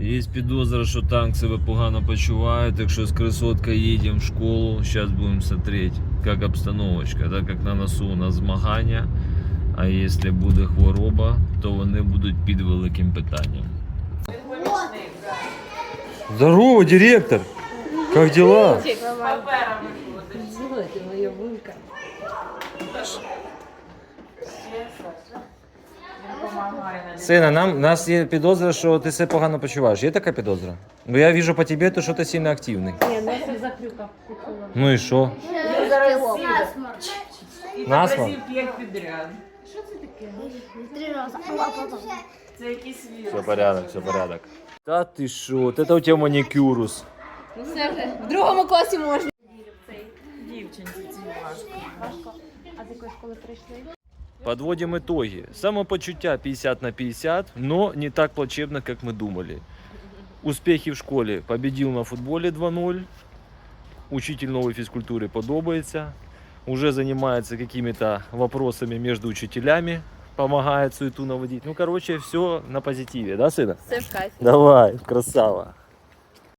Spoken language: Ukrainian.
Є підозра, що танк себе погано почуває, так що з красотка їдемо в школу. Зараз будемо смотреть, як обстановочка, так як на носу у нас змагання. А якщо буде хвороба, то вони будуть під великим питанням. Здорово, директор! Как дела? Сделайте моя Сина, нам, у нас є підозра, що ти себе погано почуваєш. Є така підозра? Бо я вижу по тебе, то що ти сильно активний. Не, носик закрюка. Ну і що? Насморк? п'ять підряд. Три рази. Це якийсь вірус. Все порядок, все порядок. Та ти що, це у тебе манікюрус. Ну все вже. В другому класі можна. Дівчинці ці важко. А з якої школи прийшли? Подводим итоги. Самопочуття 50 на 50, но не так плачевно, как мы думали. Успехи в школе. Победил на футболе 2-0. Учитель новой физкультуры подобается. Уже занимается какими-то вопросами между учителями. Помогает суету наводить. Ну, короче, все на позитиве, да, сына? Все в кайфі. Давай, красава.